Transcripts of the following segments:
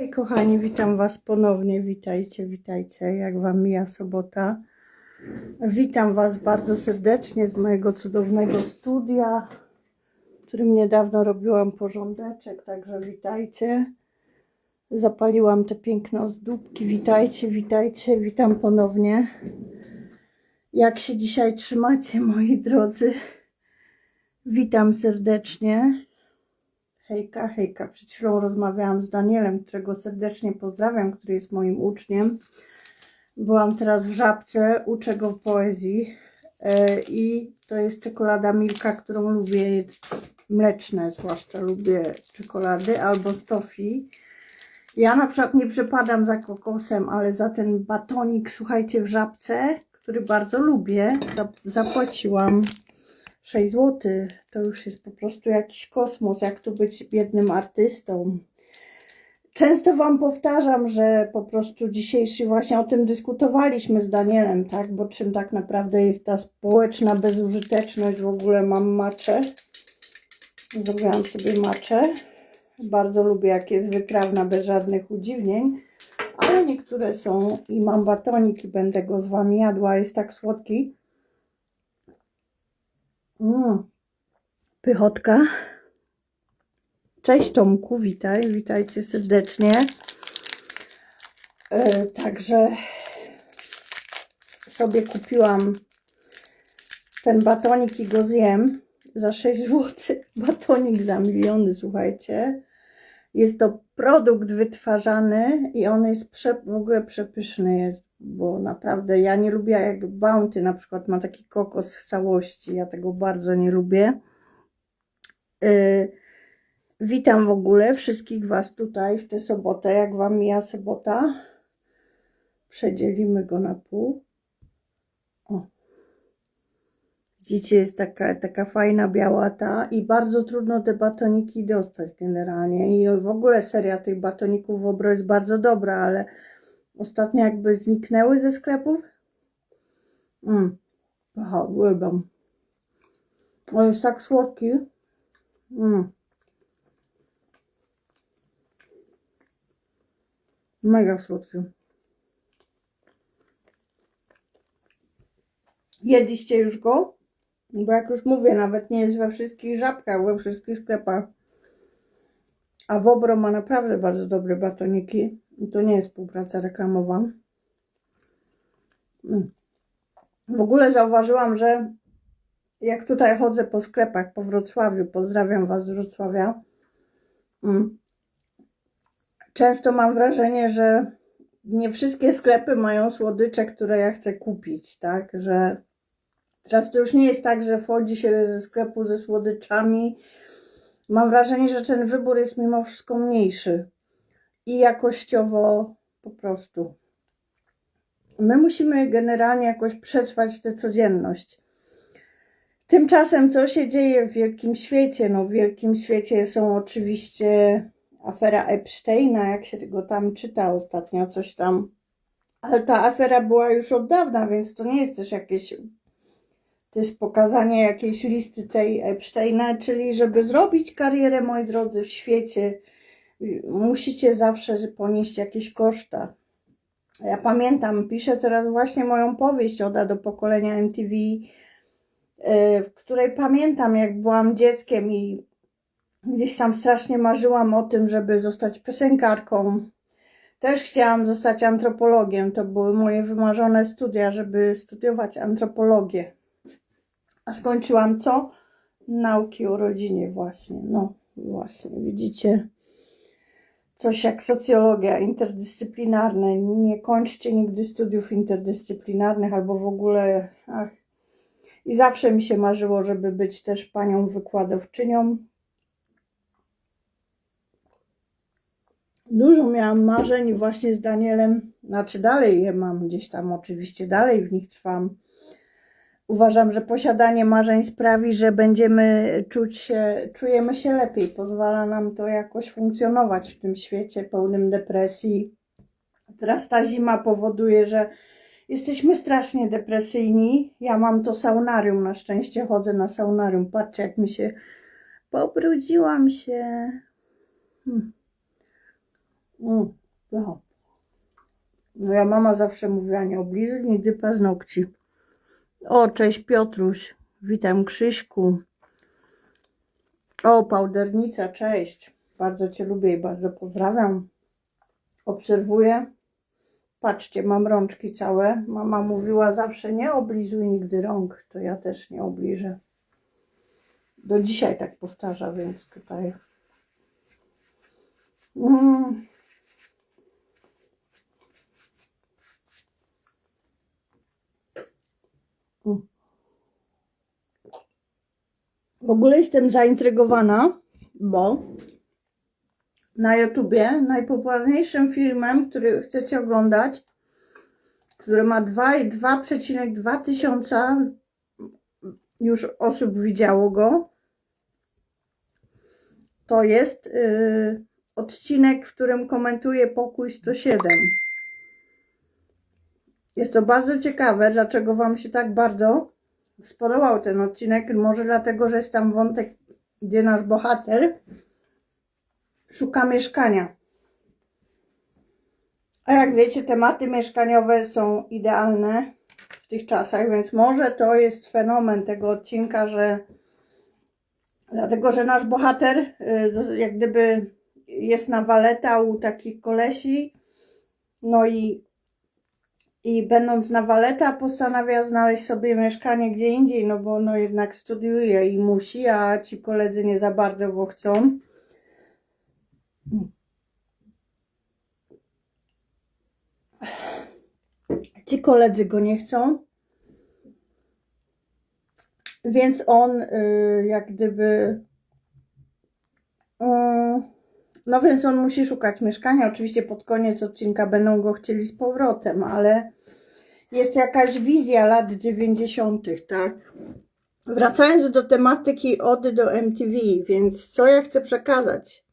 Hej kochani, witam Was ponownie. Witajcie, witajcie. Jak Wam mija sobota? Witam Was bardzo serdecznie z mojego cudownego studia, w którym niedawno robiłam porządeczek, także witajcie. Zapaliłam te piękne ozdóbki. Witajcie, witajcie, witam ponownie. Jak się dzisiaj trzymacie, moi drodzy? Witam serdecznie. Hejka, hejka. Przed chwilą rozmawiałam z Danielem, którego serdecznie pozdrawiam, który jest moim uczniem. Byłam teraz w Żabce, uczę go poezji e, i to jest czekolada Milka, którą lubię, mleczne zwłaszcza, lubię czekolady albo z toffee. Ja na przykład nie przepadam za kokosem, ale za ten batonik, słuchajcie, w Żabce, który bardzo lubię, zap- zapłaciłam 6 zł. To już jest po prostu jakiś kosmos, jak tu być biednym artystą. Często Wam powtarzam, że po prostu dzisiejszy właśnie o tym dyskutowaliśmy z Danielem, tak? Bo czym tak naprawdę jest ta społeczna bezużyteczność? W ogóle mam maczę. Zrobiłam sobie maczę. Bardzo lubię, jak jest wytrawna, bez żadnych udziwnień. Ale niektóre są i mam batonik i będę go z Wami jadła. Jest tak słodki. Mm. Pychotka. Cześć Tomku, witaj, witajcie serdecznie. E, także sobie kupiłam ten batonik i go zjem za 6 zł. Batonik za miliony, słuchajcie. Jest to produkt wytwarzany i on jest prze, w ogóle przepyszny jest, bo naprawdę ja nie lubię jak Bounty na przykład ma taki kokos w całości, ja tego bardzo nie lubię. Yy, witam w ogóle wszystkich Was tutaj w tę sobotę, jak Wam mija sobota. Przedzielimy go na pół. O. Widzicie, jest taka, taka fajna biała ta i bardzo trudno te batoniki dostać generalnie. I w ogóle seria tych batoników w Obro jest bardzo dobra, ale ostatnio jakby zniknęły ze sklepów. Mm. Aha, uwielbiam. On jest tak słodki. Mm. Mega słodki. Jedliście już go? Bo jak już mówię, nawet nie jest we wszystkich żabkach, we wszystkich sklepach. A Wobro ma naprawdę bardzo dobre batoniki. To nie jest współpraca reklamowa. Mm. W ogóle zauważyłam, że jak tutaj chodzę po sklepach po Wrocławiu, pozdrawiam Was z Wrocławia, mm, często mam wrażenie, że nie wszystkie sklepy mają słodycze, które ja chcę kupić, tak? Że teraz to już nie jest tak, że wchodzi się ze sklepu ze słodyczami. Mam wrażenie, że ten wybór jest mimo wszystko mniejszy i jakościowo po prostu. My musimy generalnie jakoś przetrwać tę codzienność. Tymczasem, co się dzieje w wielkim świecie? No, w wielkim świecie są oczywiście afera Epsteina, jak się tego tam czyta ostatnio, coś tam. Ale ta afera była już od dawna, więc to nie jest też jakieś. To jest pokazanie jakiejś listy tej Epsteina, czyli żeby zrobić karierę, moi drodzy, w świecie, musicie zawsze ponieść jakieś koszta. Ja pamiętam, piszę teraz właśnie moją powieść Oda do pokolenia MTV, y, w której pamiętam, jak byłam dzieckiem i gdzieś tam strasznie marzyłam o tym, żeby zostać piosenkarką. Też chciałam zostać antropologiem. To były moje wymarzone studia, żeby studiować antropologię. A skończyłam co? Nauki o rodzinie właśnie. No właśnie, widzicie? Coś jak socjologia interdyscyplinarne. Nie kończcie nigdy studiów interdyscyplinarnych albo w ogóle. Ach. I zawsze mi się marzyło, żeby być też panią wykładowczynią. Dużo miałam marzeń właśnie z Danielem, znaczy dalej je mam gdzieś tam oczywiście, dalej w nich trwam. Uważam, że posiadanie marzeń sprawi, że będziemy czuć się, czujemy się lepiej, pozwala nam to jakoś funkcjonować w tym świecie pełnym depresji. Teraz ta zima powoduje, że jesteśmy strasznie depresyjni. Ja mam to saunarium, na szczęście chodzę na saunarium. Patrzcie, jak mi się pobrudziłam się. Hmm. Mm. Moja mama zawsze mówiła, nie oblizuj nigdy paznokci. O, cześć Piotruś. Witam Krzyśku. O, Pałdernica, cześć. Bardzo Cię lubię i bardzo pozdrawiam. Obserwuję. Patrzcie, mam rączki całe. Mama mówiła zawsze, nie oblizuj nigdy rąk. To ja też nie obliżę. Do dzisiaj tak powtarza, więc tutaj... Mm. W ogóle jestem zaintrygowana, bo na YouTubie najpopularniejszym filmem, który chcecie oglądać, który ma dwa- 2,2 tysiąca już osób widziało go, to jest yy, odcinek, w którym komentuję pokój 107. Jest to bardzo ciekawe, dlaczego Wam się tak bardzo spodobał ten odcinek. Może dlatego, że jest tam wątek, gdzie nasz bohater szuka mieszkania. A jak wiecie, tematy mieszkaniowe są idealne w tych czasach, więc może to jest fenomen tego odcinka, że dlatego, że nasz bohater y, jak gdyby jest na waleta u takich kolesi, no i i będąc na waleta postanawia znaleźć sobie mieszkanie gdzie indziej, no bo no jednak studiuje i musi, a ci koledzy nie za bardzo go chcą. Ci koledzy go nie chcą. Więc on y, jak gdyby y, no więc on musi szukać mieszkania. Oczywiście pod koniec odcinka będą go chcieli z powrotem, ale jest jakaś wizja lat 90., tak? Wracając do tematyki Ody do MTV, więc co ja chcę przekazać?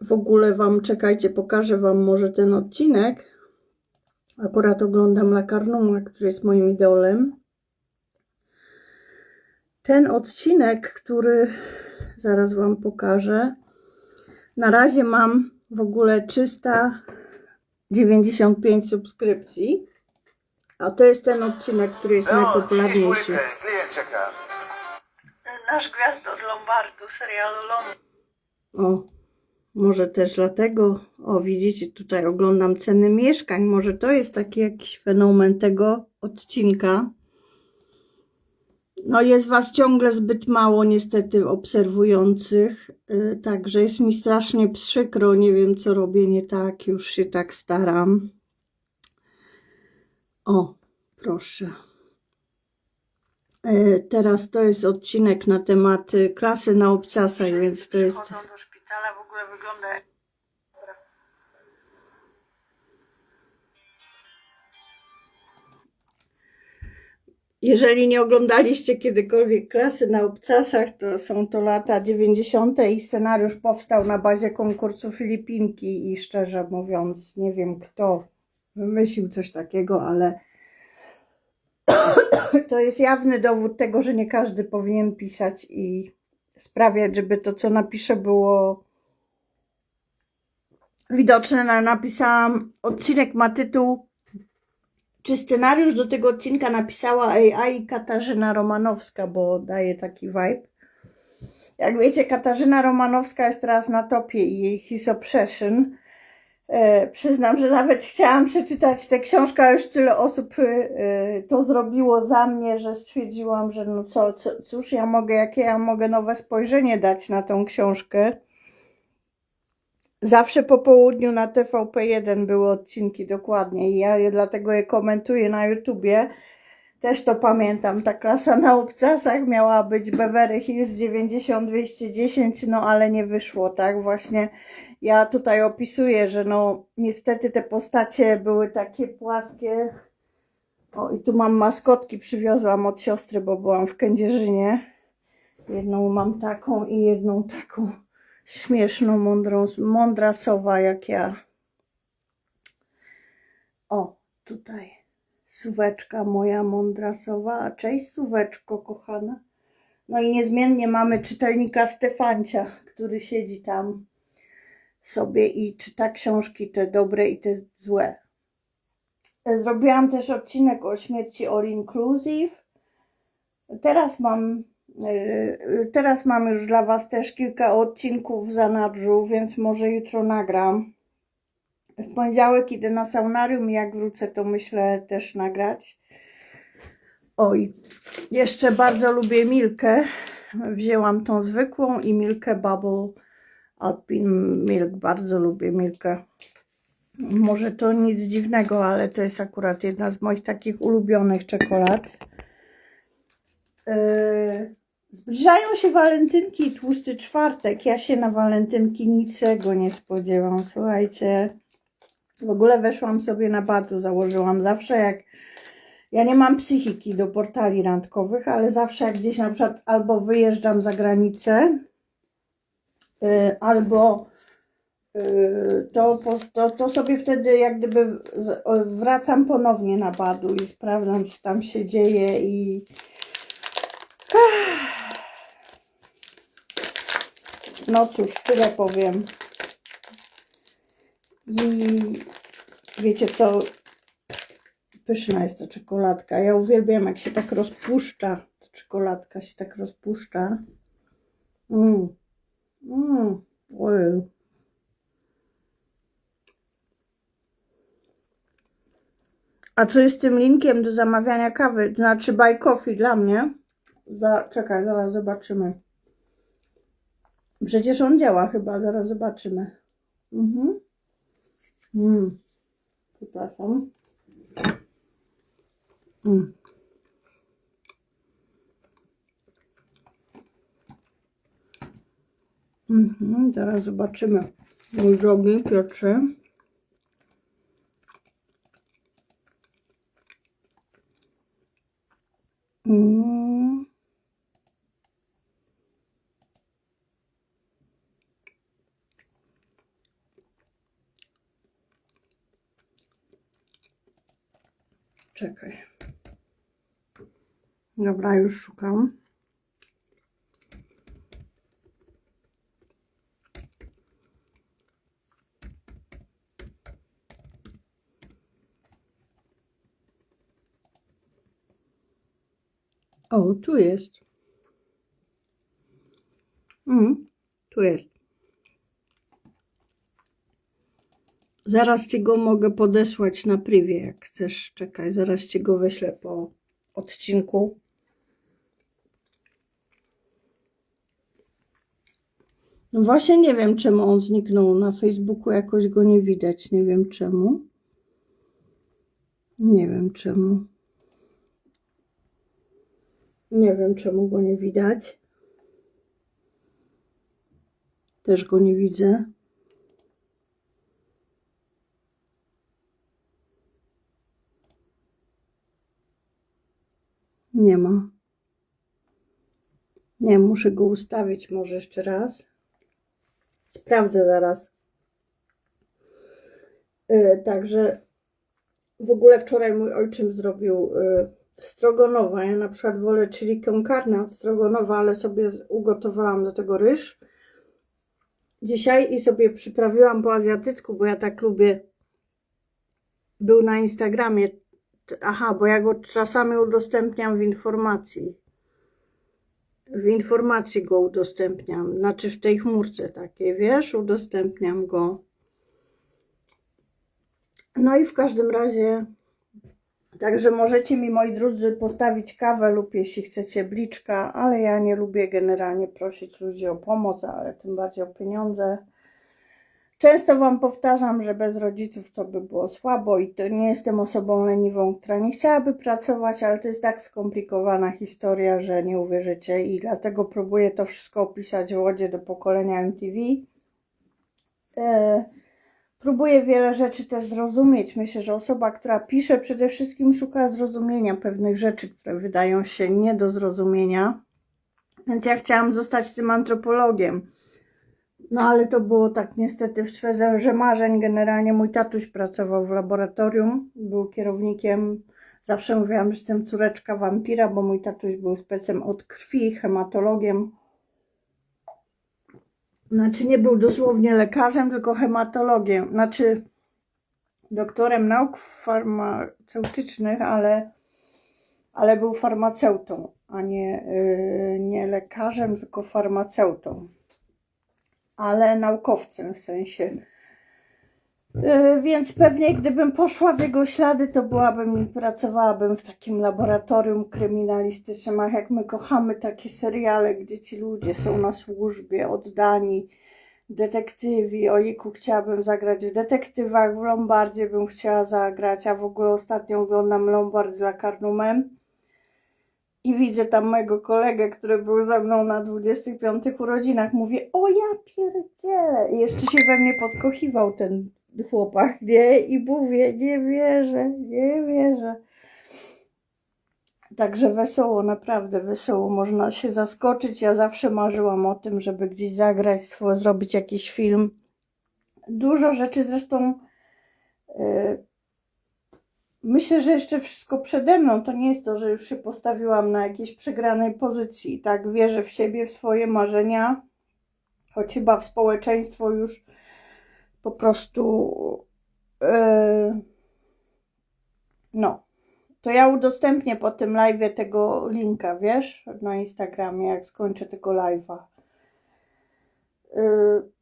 W ogóle Wam, czekajcie, pokażę Wam może ten odcinek. Akurat oglądam La Carnuma, który jest moim idolem. Ten odcinek, który zaraz Wam pokażę. Na razie mam w ogóle 395 subskrypcji. A to jest ten odcinek, który jest No, najpopularniejszy. klient czeka. Nasz gwiazdor Lombardu, serialu Lombard. O, może też dlatego, o widzicie, tutaj oglądam ceny mieszkań. Może to jest taki jakiś fenomen tego odcinka. No jest Was ciągle zbyt mało niestety obserwujących, yy, także jest mi strasznie przykro, nie wiem co robię nie tak, już się tak staram. O, proszę. E, Teraz to jest odcinek na temat y, klasy na obcasach, więc to jest... Do szpitala, w ogóle wygląda Jeżeli nie oglądaliście kiedykolwiek klasy na obcasach, to są to lata 90. i scenariusz powstał na bazie konkursu Filipinki i szczerze mówiąc, nie wiem kto wymyślił coś takiego, ale to jest jawny dowód tego, że nie każdy powinien pisać i sprawiać, żeby to, co napiszę, było widoczne. Na- Napisałam, odcinek ma tytuł czy scenariusz do tego odcinka napisała AI Katarzyna Romanowska, bo daje taki vibe. Jak wiecie, Katarzyna Romanowska jest teraz na topie i jej His Obsession. E, przyznam, że nawet chciałam przeczytać tę książkę, a już tyle osób e, to zrobiło za mnie, że stwierdziłam, że no co, co, cóż ja mogę, jakie ja mogę nowe spojrzenie dać na tą książkę. Zawsze po południu na TVP1 były odcinki dokładnie i ja dlatego je komentuję na YouTubie. Też to pamiętam, ta klasa na obcasach miała być Beverly Hills 90-210, no ale nie wyszło, tak? Właśnie ja tutaj opisuję, że no niestety te postacie były takie płaskie. O i tu mam maskotki, przywiozłam od siostry, bo byłam w Kędzierzynie. Jedną mam taką i jedną taką śmieszną, mądrą, mądra sowa jak ja. O, tutaj suweczka moja mądra sowa. Cześć suweczko kochana. No i niezmiennie mamy czytelnika Stefancia, który siedzi tam sobie i czyta książki te dobre i te złe. Zrobiłam też odcinek o śmierci All Inclusive. Teraz mam, teraz mam już dla Was też kilka odcinków w zanadrzu, więc może jutro nagram. W poniedziałek idę na saunarium i jak wrócę, to myślę też nagrać. Oj, jeszcze bardzo lubię Milkę. Wzięłam tą zwykłą i Milkę Bubble Alpin Milk. Bardzo lubię Milkę. Może to nic dziwnego, ale to jest akurat jedna z moich takich ulubionych czekolad. Yy, zbliżają się walentynki i tłusty czwartek. Ja się na walentynki niczego nie spodziewam. Słuchajcie, w ogóle weszłam sobie na badu, założyłam zawsze jak ja nie mam psychiki do portali randkowych, ale zawsze jak gdzieś na przykład albo wyjeżdżam za granicę, yy, albo yy, to, to, to sobie wtedy jak gdyby wracam ponownie na badu i sprawdzam, co tam się dzieje i no cóż, tyle powiem. I wiecie co? Pyszna jest ta czekoladka. Ja uwielbiam, jak się tak rozpuszcza. Ta czekoladka się tak rozpuszcza. Mm. Mm. Ojej. A co jest z tym linkiem do zamawiania kawy? Znaczy buy coffee dla mnie? Za, czekaj, zaraz zobaczymy. Przecież on działa chyba, zaraz zobaczymy. Mhm. Mm. Przepraszam. Mm. Mhm, zaraz zobaczymy. Mój drogi Piotrze. Mm. Czekaj. Dobra, już szukam. O, tu jest. Mm, tu jest. Zaraz ci go mogę podesłać na privie, jak chcesz. Czekaj, zaraz ci go wyślę po odcinku. No właśnie nie wiem, czemu on zniknął na Facebooku, jakoś go nie widać. Nie wiem czemu. Nie wiem czemu. Nie wiem, czemu go nie widać. Też go nie widzę. Nie ma. Nie, muszę go ustawić może jeszcze raz. Sprawdzę zaraz. Yy, także w ogóle wczoraj mój ojczym zrobił yy, strogonowa. Ja na przykład wolę chili con carne od strogonowa, ale sobie ugotowałam do tego ryż dzisiaj i sobie przyprawiłam po azjatycku, bo ja tak lubię. Był na Instagramie. Aha, bo ja go czasami udostępniam w informacji. W informacji go udostępniam, znaczy w tej chmurce takiej, wiesz, udostępniam go. No i w każdym razie, także możecie mi, moi drodzy, postawić kawę lub jeśli chcecie bliczka, ale ja nie lubię generalnie prosić ludzi o pomoc, ale tym bardziej o pieniądze. Często Wam powtarzam, że bez rodziców to by było słabo i to nie jestem osobą leniwą, która nie chciałaby pracować, ale to jest tak skomplikowana historia, że nie uwierzycie i dlatego próbuję to wszystko opisać w łodzie do pokolenia MTV. E, próbuję wiele rzeczy też zrozumieć. Myślę, że osoba, która pisze, przede wszystkim szuka zrozumienia pewnych rzeczy, które wydają się nie do zrozumienia. Więc ja chciałam zostać tym antropologiem. No ale to było tak niestety w sferze marzeń. Generalnie mój tatuś pracował w laboratorium, był kierownikiem. Zawsze mówiłam, że jestem córeczka wampira, bo mój tatuś był specem od krwi, hematologiem. znaczy nie był dosłownie lekarzem, tylko hematologiem, znaczy doktorem nauk farmaceutycznych, ale, ale był farmaceutą, a nie, yy, nie lekarzem, tylko farmaceutą, ale naukowcem w sensie. Yy, Więc pewnie gdybym poszła w jego ślady, to byłabym i pracowałabym w takim laboratorium kryminalistycznym, a jak my kochamy takie seriale, gdzie ci ludzie są na służbie, oddani, detektywi, ojku, chciałabym zagrać w detektywach, w Lombardzie bym chciała zagrać, a w ogóle ostatnio oglądam Lombard z Lakarnumem i widzę tam mojego kolegę, który był ze mną na 25 urodzinach, mówię, o ja pierdzielę, i jeszcze się we mnie podkochiwał ten chłopak, nie, i mówię, nie wierzę, nie wierzę. Także wesoło, naprawdę wesoło, można się zaskoczyć. Ja zawsze marzyłam o tym, żeby gdzieś zagrać, zrobić jakiś film. Dużo rzeczy zresztą. e, myślę, że jeszcze wszystko przede mną. To nie jest to, że już się postawiłam na jakiejś przegranej pozycji. Tak, wierzę w siebie, w swoje marzenia, choć chyba w społeczeństwo już po prostu. e, no, to ja udostępnię po tym live tego linka, wiesz, na Instagramie, jak skończę tego live'a. Yy,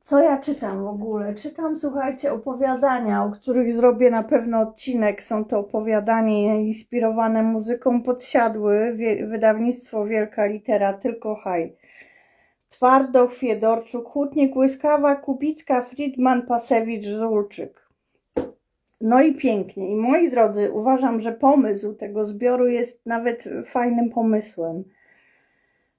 Co ja czytam w ogóle? Czytam, słuchajcie, opowiadania, o których zrobię na pewno odcinek. Są to opowiadania inspirowane muzyką podsiadły, wydawnictwo Wielka Litera, tylko haj. Twardoch, Fiedorczuk, Hutnik, Łyskawa, Kubicka, Friedman, Pasewicz, Zulczyk. No i pięknie. I moi drodzy, uważam, że pomysł tego zbioru jest nawet fajnym pomysłem.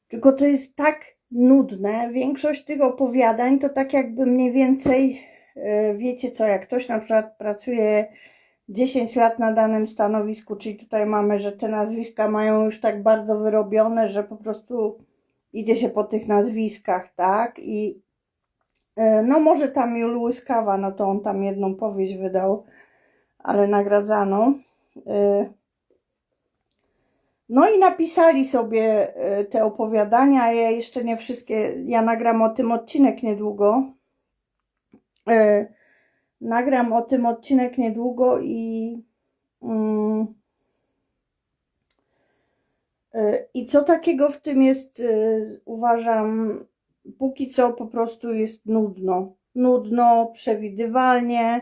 Tylko to jest tak nudne. Większość tych opowiadań to tak jakby mniej więcej, e, wiecie co, jak ktoś na przykład pracuje 10 lat na danym stanowisku, czyli tutaj mamy, że te nazwiska mają już tak bardzo wyrobione, że po prostu idzie się po tych nazwiskach, tak? I e, no może tam Jul Łyskawa, no to on tam jedną powieść wydał ale nagradzano. No i napisali sobie y, te opowiadania. Ja jeszcze nie wszystkie, ja nagram o tym odcinek niedługo. Y, Nagram o tym odcinek niedługo i. mm, y, I co takiego w tym jest, uważam, póki co po prostu jest nudno. Nudno, przewidywalnie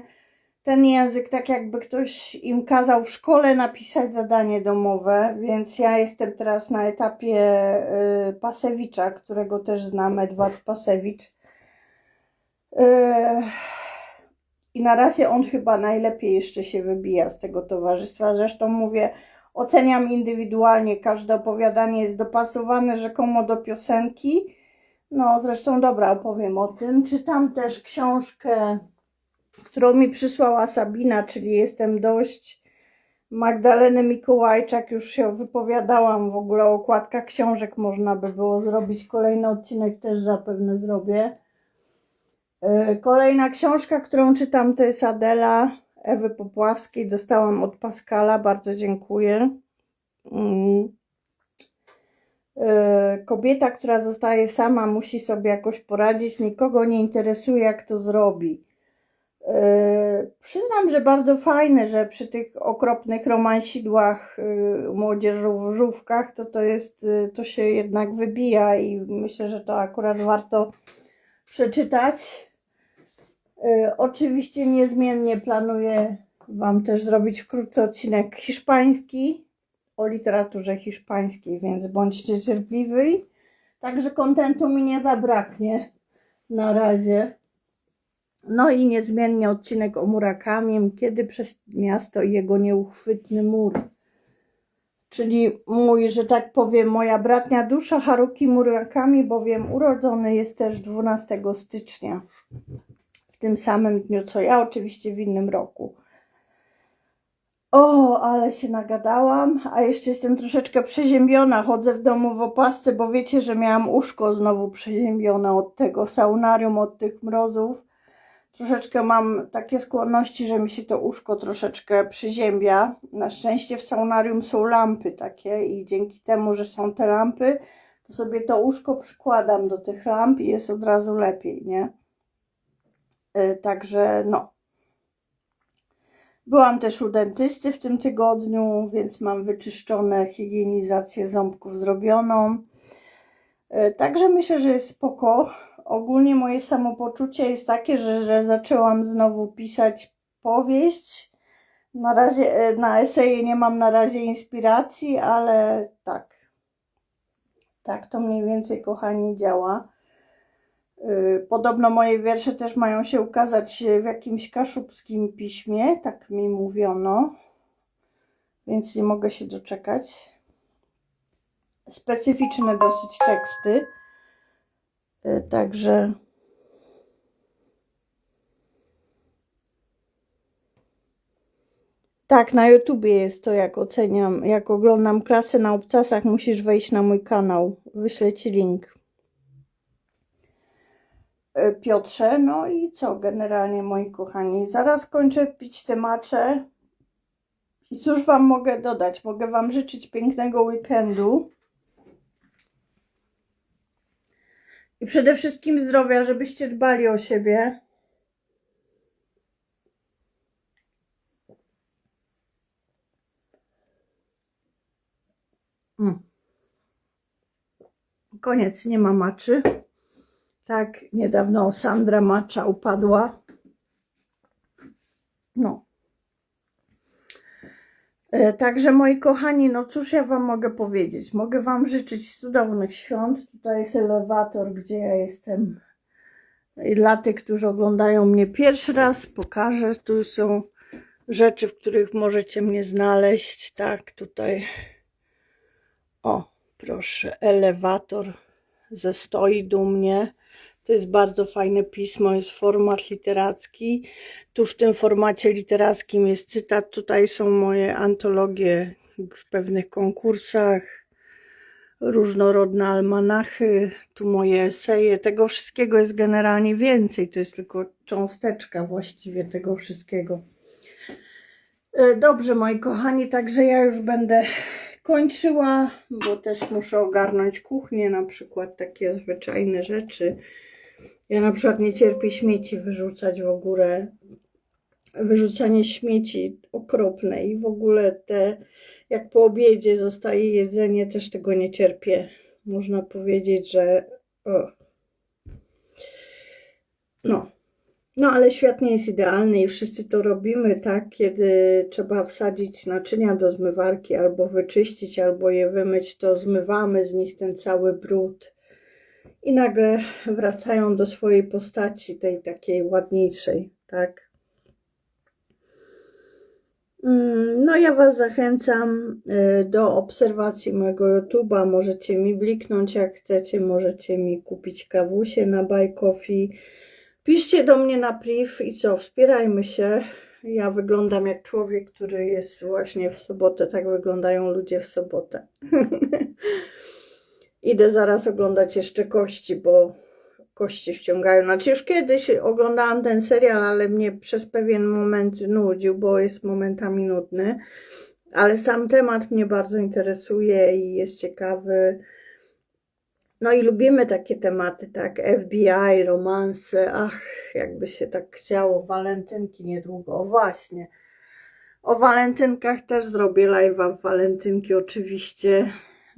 ten język, tak jakby ktoś im kazał w szkole napisać zadanie domowe, więc ja jestem teraz na etapie y, Pasewicza, którego też znam, Edward Pasewicz. Y, I na razie on chyba najlepiej jeszcze się wybija z tego towarzystwa. Zresztą mówię, oceniam indywidualnie, każde opowiadanie jest dopasowane rzekomo do piosenki. No, zresztą dobra, opowiem o tym. Czytam też książkę którą mi przysłała Sabina, czyli jestem dość Magdaleny Mikołajczak, już się wypowiadałam w ogóle o okładkach książek, można by było zrobić kolejny odcinek, też zapewne zrobię. Yy, Kolejna książka, którą czytam, to jest Adela Ewy Popławskiej, dostałam od Pascala, bardzo dziękuję. Mm. Yy, Kobieta, która zostaje sama, musi sobie jakoś poradzić, nikogo nie interesuje, jak to zrobi. Yy, Przyznam, że bardzo fajne, że przy tych okropnych romansidłach, yy, młodzieżówkach, to to jest, yy, to się jednak wybija i myślę, że to akurat warto przeczytać. Oczywiście niezmiennie planuję Wam też zrobić wkrótce odcinek hiszpański o literaturze hiszpańskiej, więc bądźcie cierpliwi. Także kontentu mi nie zabraknie na razie. No i niezmiennie odcinek o Murakamim, kiedy przez miasto i jego nieuchwytny mur. Czyli mój, że tak powiem, moja bratnia dusza Haruki Murakami, bowiem urodzony jest też 12 stycznia. W tym samym dniu co ja, oczywiście w innym roku. O, ale się nagadałam, a jeszcze jestem troszeczkę przeziębiona. Chodzę w domu w opasce, bo wiecie, że miałam uszko znowu przeziębione od tego saunarium, od tych mrozów troszeczkę mam takie skłonności, że mi się to uszko troszeczkę przyziębia. Na szczęście w saunarium są lampy takie i dzięki temu, że są te lampy, to sobie to łóżko przykładam do tych lamp i jest od razu lepiej, nie? E, Także no. Byłam też u dentysty w tym tygodniu, więc mam wyczyszczone higienizację ząbków zrobioną. E, Także myślę, że jest spoko. Ogólnie moje samopoczucie jest takie, że, że zaczęłam znowu pisać powieść. Na razie e, na eseje nie mam na razie inspiracji, ale tak. Tak to mniej więcej, kochani, działa. Y, Podobno moje wiersze też mają się ukazać w jakimś kaszubskim piśmie, tak mi mówiono, więc nie mogę się doczekać. Specyficzne dosyć teksty, także tak, na YouTubie jest to, jak oceniam, jak oglądam klasę na obcasach, musisz wejść na mój kanał, wyślę Ci link. E, Piotrze. No i co generalnie, moi kochani? Zaraz kończę pić te macze. I cóż Wam mogę dodać? Mogę Wam życzyć pięknego weekendu. I przede wszystkim zdrowia, żebyście dbali o siebie. Mm. Koniec, nie ma maczy. Tak, niedawno Sandra Macza upadła. No. E, Także moi kochani, no cóż ja Wam mogę powiedzieć? Mogę Wam życzyć cudownych świąt. Tutaj jest elewator, gdzie ja jestem. I dla tych, którzy oglądają mnie pierwszy raz, pokażę. Tu są rzeczy, w których możecie mnie znaleźć. Tak, tutaj. O, proszę, elewator ze stoi dumnie. To jest bardzo fajne pismo, jest format literacki. Tu w tym formacie literackim jest cytat. Tutaj są moje antologie w pewnych konkursach, różnorodne almanachy, tu moje eseje. Tego wszystkiego jest generalnie więcej. To jest tylko cząsteczka właściwie tego wszystkiego. E, Dobrze, moi kochani, także ja już będę kończyła, bo też muszę ogarnąć kuchnię, na przykład takie zwyczajne rzeczy. Ja na przykład nie cierpię śmieci wyrzucać w ogóle. Wyrzucanie śmieci okropne i w ogóle te, jak po obiedzie zostaje jedzenie, też tego nie cierpię. Można powiedzieć, że. O. No. No, ale świat nie jest idealny i wszyscy to robimy, tak? Kiedy trzeba wsadzić naczynia do zmywarki, albo wyczyścić, albo je wymyć, to zmywamy z nich ten cały brud i nagle wracają do swojej postaci, tej takiej ładniejszej, tak? Mm, No, ja Was zachęcam y, do obserwacji mojego YouTube'a. Możecie mi bliknąć jak chcecie, możecie mi kupić kawusie na Buy Coffee. Piszcie do mnie na priv i co, wspierajmy się. Ja wyglądam jak człowiek, który jest właśnie w sobotę. Tak wyglądają ludzie w sobotę. Idę zaraz oglądać jeszcze kości, bo kości wciągają. Znaczy już kiedyś oglądałam ten serial, ale mnie przez pewien moment nudził, bo jest momentami nudny. Ale sam temat mnie bardzo interesuje i jest ciekawy. No i lubimy takie tematy, tak? FBI, romanse. Ach, jakby się tak chciało. Walentynki niedługo. O właśnie. O walentynkach też zrobię live'a w walentynki oczywiście.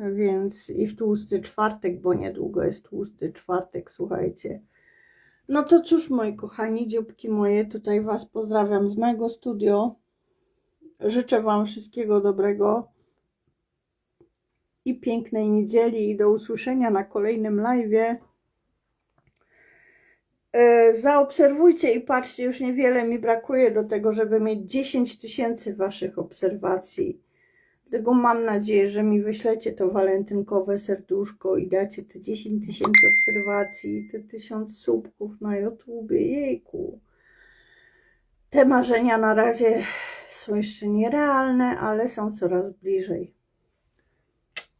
Więc i w tłusty czwartek, bo niedługo jest tłusty czwartek, słuchajcie. No to cóż, moi kochani, dzióbki moje, tutaj Was pozdrawiam z mojego studio. Życzę Wam wszystkiego dobrego i pięknej niedzieli i do usłyszenia na kolejnym live'ie. E, Zaobserwujcie i patrzcie, już niewiele mi brakuje do tego, żeby mieć 10 tysięcy Waszych obserwacji. Dlatego mam nadzieję, że mi wyślecie to walentynkowe serduszko i dacie te 10 tysięcy obserwacji te 1000 subków na YouTubie. Jejku. Te marzenia na razie są jeszcze nierealne, ale są coraz bliżej.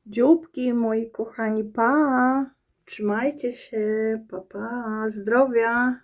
Dzióbki, moi kochani, pa! Trzymajcie się, pa, pa, zdrowia!